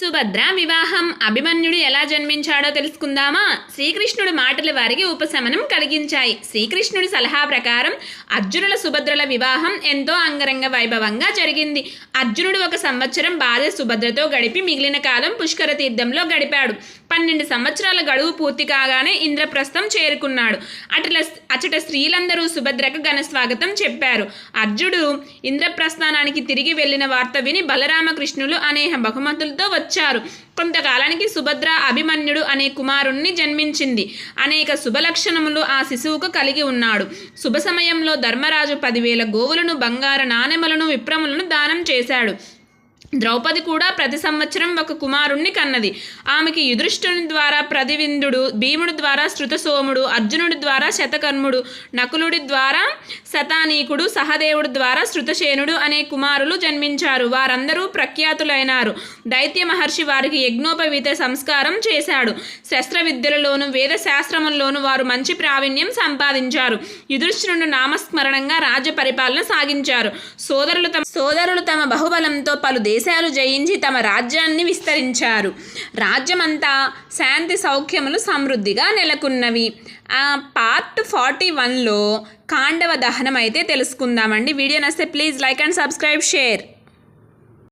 సుభద్ర వివాహం అభిమన్యుడు ఎలా జన్మించాడో తెలుసుకుందామా? శ్రీకృష్ణుడు మాటలు వారికి ఉపశమనం కలిగించాయి. శ్రీకృష్ణుడి సలహా ప్రకారం అర్జునుల సుభద్రల వివాహం ఎంతో అంగరంగ వైభవంగా జరిగింది. అర్జునుడు ఒక సంవత్సరం భార్య సుభద్రతో గడిపి మిగిలిన కాలం పుష్కర తీర్థంలో గడిపాడు. పన్నెండు సంవత్సరాల గడువు పూర్తి కాగానే ఇంద్రప్రస్థం చేరుకున్నాడు. అటల అచట స్త్రీలందరూ సుభద్రకు ఘన స్వాగతం చెప్పారు. అర్జుడు ఇంద్రప్రస్థానానికి తిరిగి వెళ్ళిన వార్త విని బలరామకృష్ణులు అనేక బహుమతులతో వచ్చారు. కొంతకాలానికి సుభద్ర అభిమన్యుడు అనే కుమారుణ్ణి జన్మించింది. అనేక శుభలక్షణములు ఆ శిశువుకు కలిగి ఉన్నాడు. శుభ సమయంలో ధర్మరాజు పదివేల గోవులను బంగారు నాణెములను విప్రములను దానం చేశాడు. ద్రౌపది కూడా ప్రతి సంవత్సరం ఒక కుమారుణ్ణి కన్నది. ఆమెకి యుధిష్ఠుని ద్వారా ప్రతివిందుడు భీముడి ద్వారా శృతసోముడు అర్జునుడి ద్వారా శతకర్ముడు నకులుడి ద్వారా శతానీకుడు సహదేవుడి ద్వారా శృతసేనుడు అనే కుమారులు జన్మించారు. వారందరూ ప్రఖ్యాతులైనారు. దైత్య మహర్షి వారికి యజ్ఞోపవీత సంస్కారం చేశాడు. శస్త్ర విద్యలలోను వేద శాస్త్రముల్లోనూ వారు మంచి ప్రావీణ్యం సంపాదించారు. యుధిష్ఠిరుడు నామస్మరణంగా రాజ్య పరిపాలన సాగించారు. సోదరులు తమ సోదరులు తమ బహుబలంతో పలు దేశ దేశాలు జయించి తమ రాజ్యాన్ని విస్తరించారు. రాజ్యమంతా శాంతి సౌఖ్యములు సమృద్ధిగా నెలకొన్నవి. ఆ పార్ట్ ఫార్టీ వన్లో కాండవ దహనం అయితే తెలుసుకుందామండి. Video నస్తే please like and subscribe share.